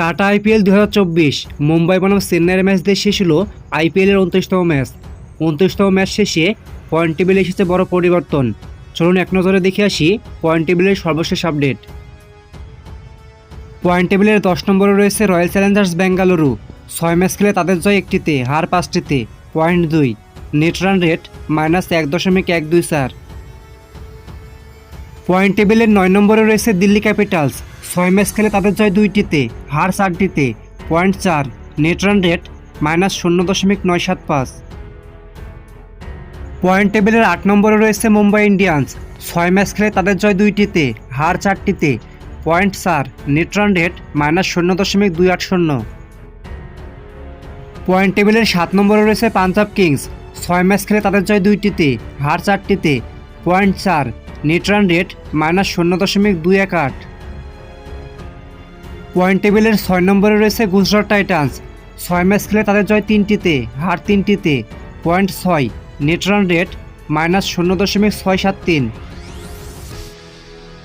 Tata IPL দু হাজার চব্বিশ। মুম্বাই বনাম চেন্নাইয়ের ম্যাচ দিয়ে শেষ হলো আইপিএলের উনত্রিশতম ম্যাচ উনত্রিশতম ম্যাচ শেষে পয়েন্ট টেবিলে এসেছে বড় পরিবর্তন। চলুন এক নজরে দেখে আসি পয়েন্ট টেবিলের সর্বশেষ আপডেট পয়েন্ট টেবিলের দশ নম্বরে রয়েছে রয়্যাল চ্যালেঞ্জার্স বেঙ্গালুরু ছয় ম্যাচ খেলে তাদের জয় একটিতে, হার পাঁচটিতে পয়েন্ট দুই। নেট রান রেট মাইনাস এক দশমিক এক দুই চার। পয়েন্ট টেবিলের নয় নম্বরে রয়েছে দিল্লি ক্যাপিটালস। ছয় ম্যাচ খেলে তাদের জয় দুইটিতে, হার চারটিতে। পয়েন্ট চার, নেট রান রেট, মাইনাস শূন্য দশমিক নয় সাত পাঁচ। পয়েন্ট টেবিলের আট নম্বরে রয়েছে মুম্বাই ইন্ডিয়ান্স। ছয় ম্যাচ খেলে তাদের জয় দুইটিতে, হার চারটিতে। পয়েন্ট চার, নেট রান রেট, মাইনাস শূন্য দশমিক দুই আট শূন্য। পয়েন্ট টেবিলের সাত নম্বরে রয়েছে পাঞ্জাব কিংস। ছয় ম্যাচ খেলে তাদের জয় দুইটিতে, হার চারটিতে। পয়েন্ট চার নেট রান রেট মাইনাস শূন্য দশমিক দুই এক আট। পয়েন্ট টেবিলের ছয় নম্বরে রয়েছে গুজরাট টাইটান্স। ছয় ম্যাচ খেলে তাদের জয় তিনটিতে, হার তিনটিতে। পয়েন্ট ছয় নেট রান রেট মাইনাস শূন্য দশমিক ছয় সাত তিন।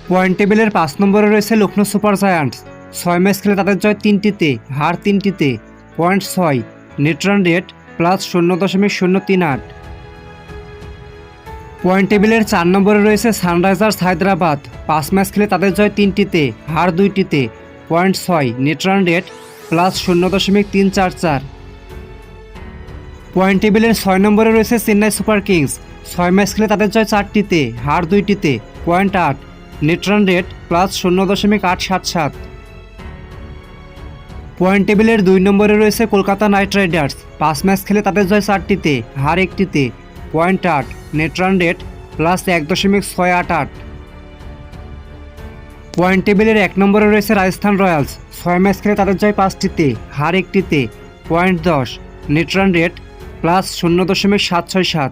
পয়েন্ট টেবিলের পাঁচ নম্বরে রয়েছে লখনৌ সুপার জায়ান্টস। ছয় ম্যাচ খেলে তাদের জয় তিনটিতে, হার তিনটিতে। পয়েন্ট ছয় নেট রান রেট প্লাস শূন্য দশমিক শূন্য তিন আট। পয়েন্ট টেবিলের চার নম্বরে রয়েছে সানরাইজার্স হায়দ্রাবাদ। পাঁচ ম্যাচ খেলে তাদের জয় তিনটিতে, হার দুইটিতে। পয়েন্ট ছয় নেট রান রেট প্লাস শূন্য দশমিক তিন চার চার। পয়েন্ট টেবিলের ছয় নম্বরে রয়েছে চেন্নাই সুপার কিংস। ছয় ম্যাচ খেলে তাদের জয় চারটিতে, হার দুইটিতে। পয়েন্ট আট নেট রান রেট প্লাস শূন্য দশমিক আট সাত সাত। পয়েন্ট টেবিলের দুই নম্বরে রয়েছে কলকাতা নাইট রাইডার্স। পাঁচ ম্যাচ খেলে তাদের জয় চারটিতে, হার একটিতে। পয়েন্ট আট নেট রান রেট প্লাস এক দশমিক ছয় আট আট। পয়েন্ট টেবিলের এক নম্বরে রয়েছে রাজস্থান রয়্যালস। ছয় ম্যাচ খেলে তাদের জয় পাঁচটিতে, হার একটিতে। পয়েন্ট দশ নেট রান রেট প্লাস শূন্য দশমিক সাত ছয় সাত।